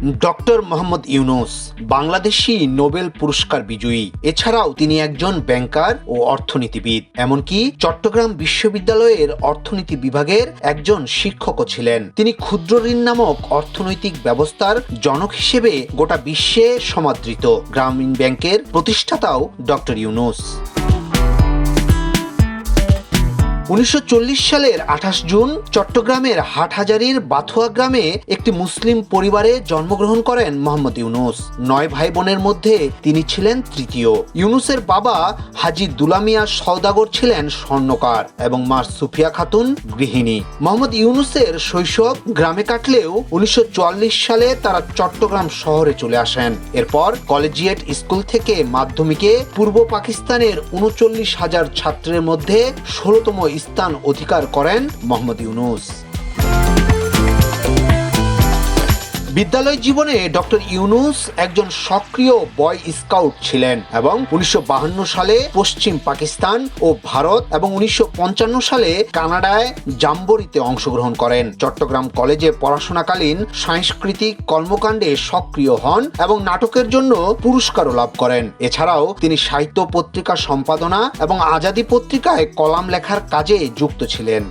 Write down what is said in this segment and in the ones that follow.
Doctor Mohammad Yunus, Bangladeshi Nobel পুরস্কার বিজয়ী। এছাড়াও তিনি একজন ব্যাংকার ও অর্থনীতিবিদ। এমনকি চট্টগ্রাম বিশ্ববিদ্যালয়ের অর্থনীতি বিভাগের একজন শিক্ষকও ছিলেন। তিনি ক্ষুদ্র ঋণ নামক অর্থনৈতিক ব্যবস্থার জনক হিসেবে গোটা বিশ্বে সমাদৃত। গ্রামীণ ব্যাংকের প্রতিষ্ঠাতাও ডক্টর ইউনুস। উনিশশো চল্লিশ সালের আঠাশ জুন চট্টগ্রামের হাটহাজারির বাথুয়া গ্রামে একটি মুসলিম পরিবারে জন্মগ্রহণ করেন মোহাম্মদ ইউনুস। নয় ভাই বোনের মধ্যে তিনি ছিলেন তৃতীয়। ইউনুসের বাবা হাজি দুলামিয়া সওদাগর ছিলেন স্বর্ণকার এবং মা সুফিয়া খাতুন গৃহিণী। মোহাম্মদ ইউনুসের শৈশব গ্রামে কাটলেও উনিশশো চুয়াল্লিশ সালে তারা চট্টগ্রাম শহরে চলে আসেন। এরপর কলেজিয়েট স্কুল থেকে মাধ্যমিকে পূর্ব পাকিস্তানের উনচল্লিশ হাজার ছাত্রের মধ্যে ষোলতম স্থান অধিকার করেন মোহাম্মদ ইউনুস। বিদ্যালয় জীবনে ডক্টর ইউনুস একজন সক্রিয় বয় স্কাউট ছিলেন এবং উনিশশো সালে পশ্চিম পাকিস্তান ও ভারত এবং উনিশশো পঞ্চান্ন সালে কানাডায় জাম্বরিতে অংশগ্রহণ করেন। চট্টগ্রাম কলেজে পড়াশোনাকালীন সাংস্কৃতিক কর্মকাণ্ডে সক্রিয় হন এবং নাটকের জন্য পুরস্কারও লাভ করেন। এছাড়াও তিনি সাহিত্য পত্রিকা সম্পাদনা এবং আজাদি পত্রিকায় কলাম লেখার কাজে যুক্ত ছিলেন।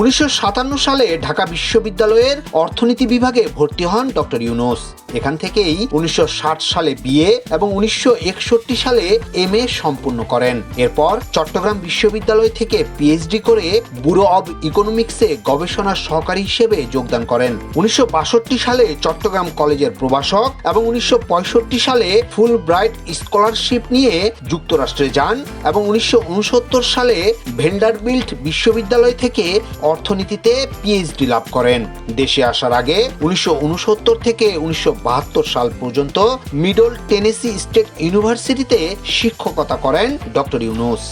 উনিশশো সাতান্ন সালে ঢাকা বিশ্ববিদ্যালয়ের অর্থনীতি বিভাগে ভর্তি হন ডক্টর ইউনুস। এখান থেকেই উনিশশো ষাট সালে বিএ এবং উনিশশো একষট্টি সালে এম সম্পূর্ণ করেন। এরপর চট্টগ্রাম বিশ্ববিদ্যালয় থেকে পিএইচডি করে ব্যুরো অব ইকোনমিক্সে গবেষণা সহকারী হিসেবে যোগদান করেন। উনিশশো বাষট্টি সালে চট্টগ্রাম কলেজের প্রভাষক এবং উনিশশো পঁয়ষট্টি সালে ফুল ব্রাইট স্কলারশিপ নিয়ে যুক্তরাষ্ট্রে যান এবং উনিশশো উনসত্তর সালে ভেন্ডারবিল্ট বিশ্ববিদ্যালয় থেকে অর্থনীতিতে পিএইচডি লাভ করেন। দেশে আসার আগে উনিশশো উনসত্তর থেকে উনিশশো বাহাত্তর সাল পর্যন্ত মিডল টেনেসি স্টেট ইউনিভার্সিটিতে শিক্ষকতা করেন ডক্টর ইউনুস।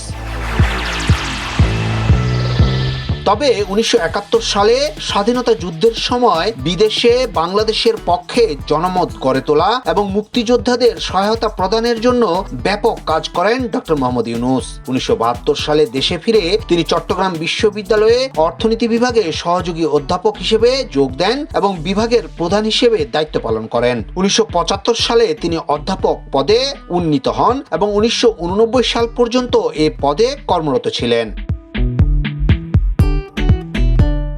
তবে উনিশশো একাত্তর সালে স্বাধীনতা যুদ্ধের সময় বিদেশে বাংলাদেশের পক্ষে জনমত গড়ে তোলা এবং মুক্তিযোদ্ধাদের সহায়তা প্রদানের জন্য ব্যাপক কাজ করেন ডক্টর মোহাম্মদ ইউনুস। উনিশশো সালে দেশে ফিরে তিনি চট্টগ্রাম বিশ্ববিদ্যালয়ে অর্থনীতি বিভাগে সহযোগী অধ্যাপক হিসেবে যোগ দেন এবং বিভাগের প্রধান হিসেবে দায়িত্ব পালন করেন। উনিশশো পঁচাত্তর সালে তিনি অধ্যাপক পদে উন্নীত হন এবং উনিশশো উননব্বই সাল পর্যন্ত এ পদে কর্মরত ছিলেন।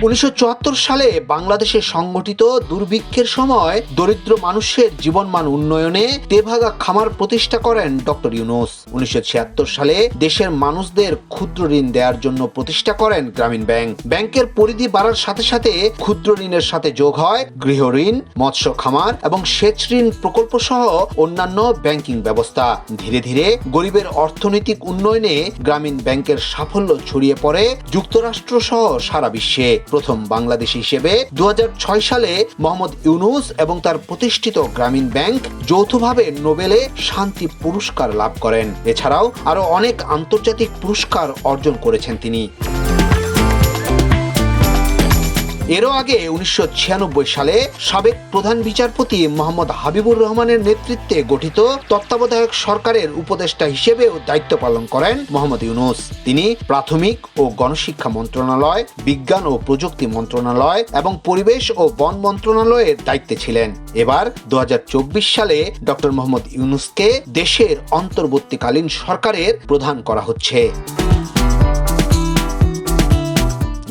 উনিশশো চুয়াত্তর সালে বাংলাদেশে সংগঠিত দুর্ভিক্ষের সময় দরিদ্র মানুষের জীবনমান উন্নয়নে তেভাগা খামার প্রতিষ্ঠা করেন ডক্টর ইউনুস। উনিশশো ছিয়াত্তর সালে দেশের মানুষদের ক্ষুদ্র ঋণ দেওয়ার জন্য প্রতিষ্ঠা করেন গ্রামীণ ব্যাংক। ব্যাংকের পরিধি বাড়ার সাথে সাথে ক্ষুদ্র ঋণের সাথে যোগ হয় গৃহ ঋণ, মৎস্য খামার এবং সেচ ঋণ প্রকল্প সহ অন্যান্য ব্যাংকিং ব্যবস্থা। ধীরে ধীরে গরিবের অর্থনৈতিক উন্নয়নে গ্রামীণ ব্যাংকের সাফল্য ছড়িয়ে পড়ে যুক্তরাষ্ট্র সহ সারা বিশ্বে। প্রথম বাংলাদেশ হিসেবে দু হাজার ছয় সালে মোহাম্মদ ইউনুস এবং তার প্রতিষ্ঠিত গ্রামীণ ব্যাংক যৌথভাবে নোবেলে শান্তি পুরস্কার লাভ করেন। এছাড়াও আরও অনেক আন্তর্জাতিক পুরস্কার অর্জন করেছেন তিনি। এরও আগে উনিশশো ছিয়ানব্বই সালে সাবেক প্রধান বিচারপতি মোহাম্মদ হাবিবুর রহমানের নেতৃত্বে গঠিত তত্ত্বাবধায়ক সরকারের উপদেষ্টা হিসেবেও দায়িত্ব পালন করেন মোহাম্মদ ইউনুস। তিনি প্রাথমিক ও গণশিক্ষা মন্ত্রণালয়, বিজ্ঞান ও প্রযুক্তি মন্ত্রণালয় এবং পরিবেশ ও বন মন্ত্রণালয়ের দায়িত্বে ছিলেন। এবার দু হাজার চব্বিশ সালে ডক্টর মোহাম্মদ ইউনুসকে দেশের অন্তর্বর্তীকালীন সরকারের প্রধান করা হচ্ছে।